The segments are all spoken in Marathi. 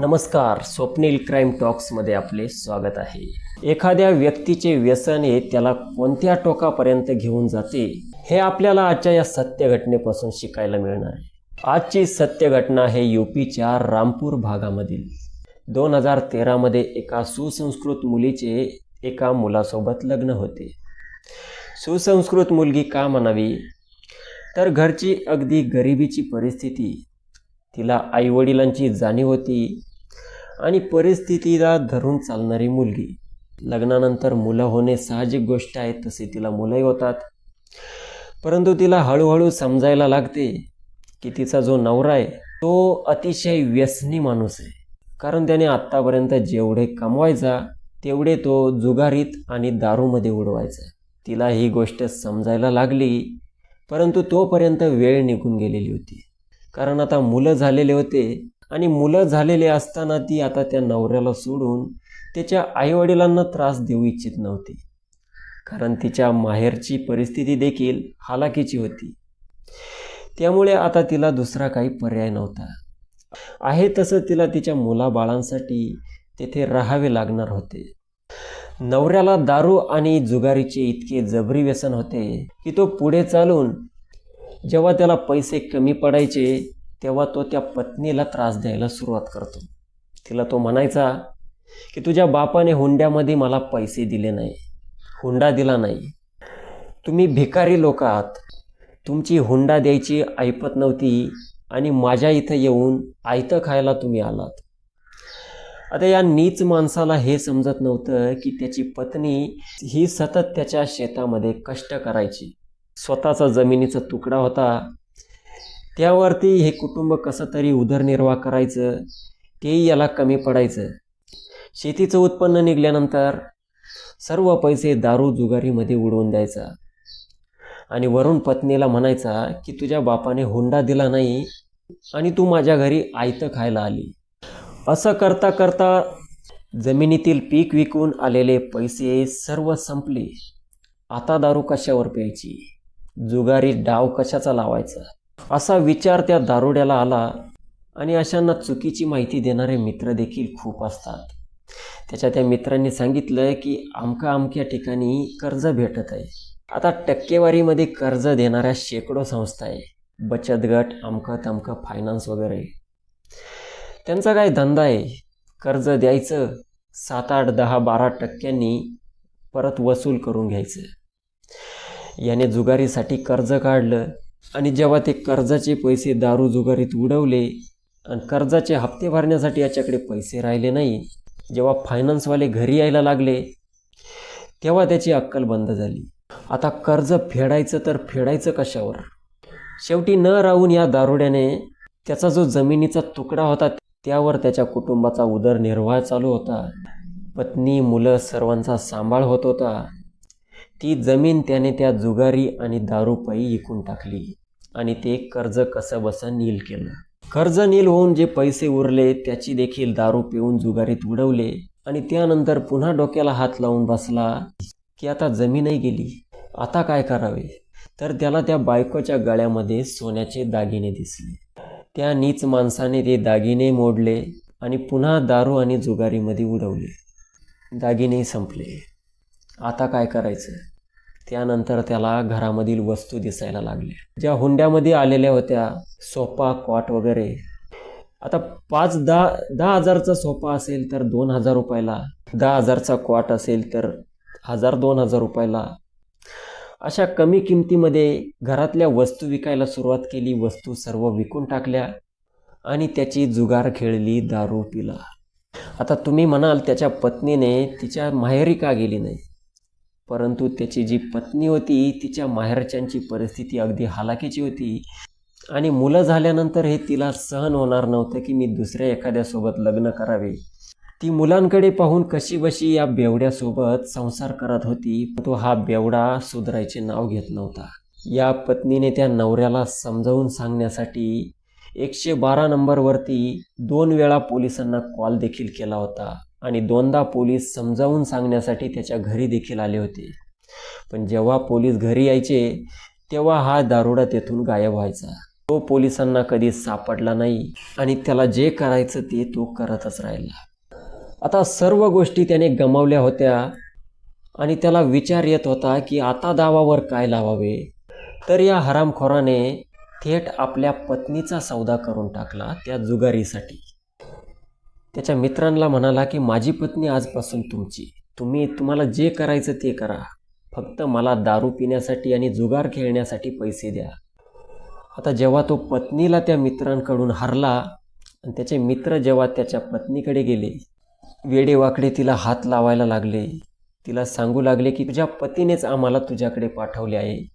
नमस्कार स्वप्नील क्राईम टॉक्समध्ये आपले स्वागत आहे. एखाद्या व्यक्तीचे व्यसन हे त्याला कोणत्या टोकापर्यंत घेऊन जाते हे आपल्याला आजच्या या सत्य घटनेपासून शिकायला मिळणार आहे. आजची सत्य घटना हे यूपीच्या रामपूर भागामधील. दोन हजार तेरामध्ये एका सुसंस्कृत मुलीचे एका मुलासोबत लग्न होते. सुसंस्कृत मुलगी का म्हणावी? तर घरची अगदी गरिबीची परिस्थिती तिला आईवडिलांची जाणीव होती आणि परिस्थितीला धरून चालणारी मुलगी. लग्नानंतर मुलं होणे साहजिक गोष्ट आहे तसे तिला मुलंही होतात. परंतु तिला हळूहळू समजायला लागते की तिचा जो नवरा आहे तो अतिशय व्यसनी माणूस आहे. कारण त्याने आत्तापर्यंत जेवढे कमवायचा तेवढे तो जुगारीत आणि दारूमध्ये उडवायचा. तिला ही गोष्ट समजायला लागली परंतु तोपर्यंत वेळ निघून गेलेली होती. कारण आता मुलं झालेले होते आणि मुलं झालेले असताना ती आता त्या नवऱ्याला सोडून त्याच्या आईवडिलांना त्रास देऊ इच्छित नव्हती. कारण तिच्या माहेरची परिस्थिती देखील हालाकीची होती. त्यामुळे आता तिला दुसरा काही पर्याय नव्हता. आहे तसं तिला तिच्या मुलाबाळांसाठी तेथे राहावे लागणार होते. नवऱ्याला दारू आणि जुगारीचे इतके जबरी व्यसन होते की तो पुढे चालून जेव्हा त्याला पैसे कमी पडायचे तेव्हा तो त्या पत्नीला त्रास द्यायला सुरुवात करतो. तिला तो म्हणायचा की तुझ्या बापाने हुंड्यामध्ये मला पैसे दिले नाही हुंडा दिला नाही. तुम्ही भिकारी लोक आहात. तुमची हुंडा द्यायची ऐपत नव्हती आणि माझ्या इथं येऊन आयतं खायला तुम्ही आलात. आता या नीच माणसाला हे समजत नव्हतं की त्याची पत्नी ही सतत त्याच्या शेतामध्ये कष्ट करायची. स्वतःचा जमिनीचा तुकडा होता. त्यावरती हे कुटुंब कसं तरी उदरनिर्वाह करायचं तेही याला कमी पडायचं. शेतीचं उत्पन्न निघाल्यानंतर सर्व पैसे दारू जुगारीमध्ये उडवून द्यायचा. आणि वरून पत्नीला म्हणायचा की तुझ्या बापाने हुंडा दिला नाही आणि तू माझ्या घरी आयतं खायला आली. असं करता करता जमिनीतील पीक विकून आलेले पैसे सर्व संपले. आता दारू कशावर प्यायची? जुगारी डाव कशाचा लावायचा? असा विचार त्या दारुड्याला आला आणि अशांना चुकीची माहिती देणारे मित्र देखील खूप असतात. त्याच्या त्या मित्रांनी सांगितलं की आमका अमक्या ठिकाणी कर्ज भेटत आहे. आता टक्केवारीमध्ये कर्ज देणाऱ्या शेकडो संस्था आहे. बचत गट अमकं तमकं फायनान्स वगैरे. त्यांचा काय धंदा आहे? कर्ज द्यायचं सात आठ दहा बारा टक्क्यांनी परत वसूल करून घ्यायचं. याने जुगारीसाठी कर्ज काढलं आणि जेव्हा ते कर्जाचे पैसे दारू जुगारीत उडवले आणि कर्जाचे हप्ते भरण्यासाठी याच्याकडे पैसे राहिले नाही जेव्हा फायनान्सवाले घरी यायला लागले तेव्हा त्याची अक्कल बंद झाली. आता कर्ज फेडायचं तर फेडायचं कशावर? शेवटी न राहून या दारुड्याने त्याचा जो जमिनीचा तुकडा होता त्यावर त्याच्या कुटुंबाचा उदरनिर्वाह चालू होता. पत्नी मुलं सर्वांचा सांभाळ होत होता. ती जमीन त्याने त्या जुगारी आणि दारूपायी विकून टाकली. आणि ते कर्ज कसं बसं नील केलं. कर्ज नील होऊन जे पैसे उरले त्याची देखील दारू पिऊन जुगारीत उडवले. आणि त्यानंतर पुन्हा डोक्याला हात लावून बसला की आता जमीनही गेली. आता काय करावे? तर त्याला त्या बायकोच्या गळ्यामध्ये सोन्याचे दागिने दिसले. त्या नीच माणसाने ते दागिने मोडले आणि पुन्हा दारू आणि जुगारीमध्ये उडवले. दागिने संपले. आता काय करायचं? त्यानंतर त्याला घरामधील वस्तू दिसायला लागल्या. ज्या हुंड्यामध्ये आलेल्या होत्या सोफा कॉट वगैरे. आता पाच दहा दहा हजारचा सोफा असेल तर दोन हजार रुपयाला. दहा हजारचा कॉट असेल तर हजार दोन हजार रुपयाला. अशा कमी किमतीमध्ये घरातल्या वस्तू विकायला सुरुवात केली वस्तू सर्व विकून टाकल्या आणि त्याची जुगार खेळली दारू पिला. आता तुम्ही म्हणाल त्याच्या पत्नीने तिच्या माहेरी का गेली नाही? परंतु त्याची जी पत्नी होती तिच्या माहेरच्यांची परिस्थिती अगदी हालाकीची होती. आणि मुलं झाल्यानंतर हे तिला सहन होणार नव्हतं की मी दुसऱ्या एखाद्यासोबत लग्न करावे. ती मुलांकडे पाहून कशी बशी या बेवड्यासोबत संसार करत होती तो हा बेवडा सुधरायचे नाव घेत नव्हता. या पत्नीने त्या नवऱ्याला समजावून सांगण्यासाठी एकशे बारा नंबरवरती दोन वेळा पोलिसांना कॉल देखील केला होता. आणि दोनदा पोलीस समजावून सांगण्यासाठी त्याच्या घरी देखील आले होते. पण जेव्हा पोलीस घरी यायचे तेव्हा हा दारुडा तेथून गायब व्हायचा. तो पोलिसांना कधी सापडला नाही आणि त्याला जे करायचं ते तो करतच राहिला. आता सर्व गोष्टी त्याने गमावल्या होत्या आणि त्याला विचार येत होता की आता दावावर काय लावावे? तर या हरामखोराने थेट आपल्या पत्नीचा सौदा करून टाकला त्या जुगारीसाठी. त्याच्या मित्रांना म्हणाला की माझी पत्नी आजपासून तुमची. तुम्ही तुम्हाला जे करायचं ते करा. फक्त मला दारू पिण्यासाठी आणि जुगार खेळण्यासाठी पैसे द्या. आता जेव्हा तो पत्नीला त्या मित्रांकडून हरला आणि त्याचे मित्र जेव्हा त्याच्या पत्नीकडे गेले वेडेवाकडे तिला हात लावायला लागले. तिला सांगू लागले की तुझ्या पतीनेच आम्हाला तुझ्याकडे पाठवले आहे.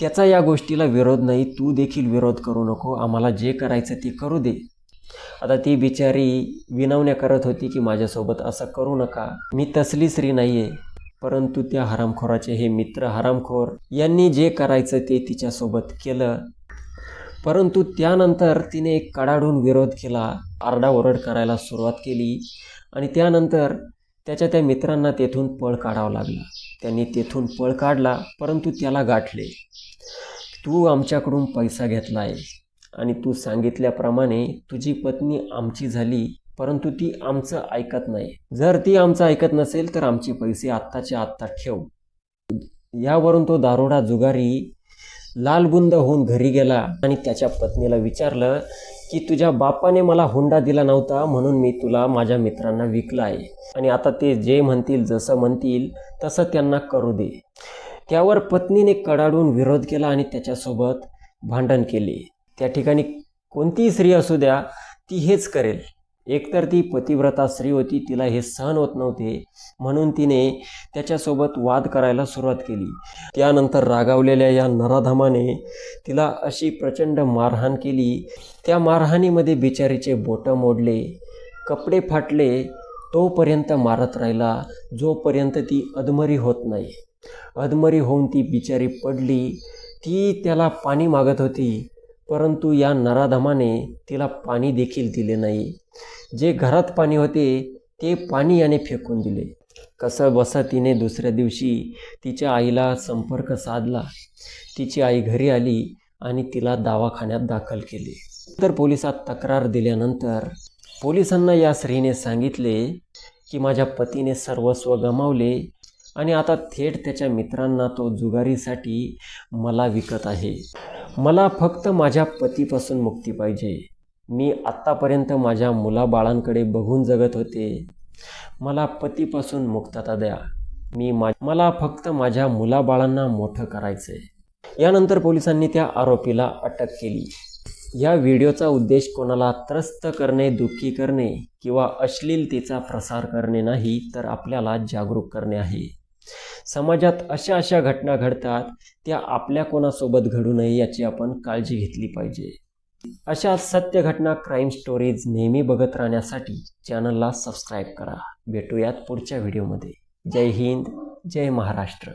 त्याचा या गोष्टीला विरोध नाही. तू देखील विरोध करू नको. आम्हाला जे करायचं ते करू दे. आता ती बिचारी विनवण्या करत होती की माझ्यासोबत असं करू नका. मी तसली स्त्री नाही आहे परंतु त्या हरामखोराचे हे मित्र हरामखोर यांनी जे करायचं ते तिच्यासोबत केलं. परंतु त्यानंतर तिने एक कडाडून विरोध केला आरडाओरड करायला सुरुवात केली आणि त्यानंतर त्याच्या त्या मित्रांना तेथून पळ काढावा लागला. त्यांनी तेथून पळ काढला परंतु त्याला गाठले. तू आमच्याकडून पैसा घेतला आहे आणि तू सांगितल्याप्रमाणे तुझी पत्नी आमची झाली परंतु ती आमचं ऐकत नाही. जर ती आमचं ऐकत नसेल तर आमचे पैसे आत्ताच्या आत्ता ठेव. यावरून तो दारोडा जुगारी लालबुंद होऊन घरी गेला आणि त्याच्या पत्नीला विचारलं की तुझ्या बापाने मला हुंडा दिला नव्हता म्हणून मी तुला माझ्या मित्रांना विकला आहे. आणि आता ते जे म्हणतील जसं म्हणतील तसं त्यांना करू दे. त्यावर पत्नीने कडाडून विरोध केला आणि त्याच्यासोबत भांडण केले. त्या ठिकाणी कोणतीही स्त्री असू द्या ती हेच करेल. एकतर ती पतिव्रता स्त्री होती तिला हे सहन होत नव्हते. म्हणून तिने त्याच्यासोबत वाद करायला सुरुवात केली. त्यानंतर रागावलेल्या या नराधमाने तिला अशी प्रचंड मारहाण केली. त्या मारहाणीमध्ये बिचारीचे बोटं मोडले कपडे फाटले तोपर्यंत मारत राहिला जोपर्यंत ती अधमरी होत नाही. अधमरी होऊन ती बिचारी पडली. ती त्याला पाणी मागत होती. परंतु या नराधमाने तिला पाणी देखील दिले नाही. जे घरात पाणी होते ते पाणी याने फेकून दिले. कसं बसा तिने दुसऱ्या दिवशी तिच्या आईला संपर्क साधला. तिची आई घरी आली आणि तिला दवाखान्यात दाखल केले. तर पोलिसात तक्रार दिल्यानंतर पोलिसांना या स्त्रीने सांगितले की माझ्या पतीने सर्वस्व गमावले. आणि आता थेट त्याच्या मित्रांना तो जुगारीसाठी मला विकत आहे. मला फक्त माझ्या पतीपासून मुक्ती पाहिजे. मी आत्तापर्यंत माझ्या मुलाबाळांकडे बघून जगत होते. मला पतीपासून मुक्तता द्या. मी मा मला फक्त माझ्या मुलाबाळांना मोठं करायचं आहे यानंतर पोलिसांनी त्या आरोपीला अटक केली. या व्हिडिओचा उद्देश कोणाला त्रस्त करणे दुःखी करणे किंवा अश्लीलतेचा प्रसार करणे नाही तर आपल्याला जागरूक करणे आहे. समाजात अशा अशा घटना घडतात त्या आपल्या कोणासोबत घडू नये याची आपण काळजी घेतली पाहिजे. अशा सत्य घटना क्राईम स्टोरीज नेहमी बघत राहण्यासाठी चॅनलला सबस्क्राईब करा. भेटूयात पुढच्या व्हिडिओमध्ये जय हिंद जय महाराष्ट्र.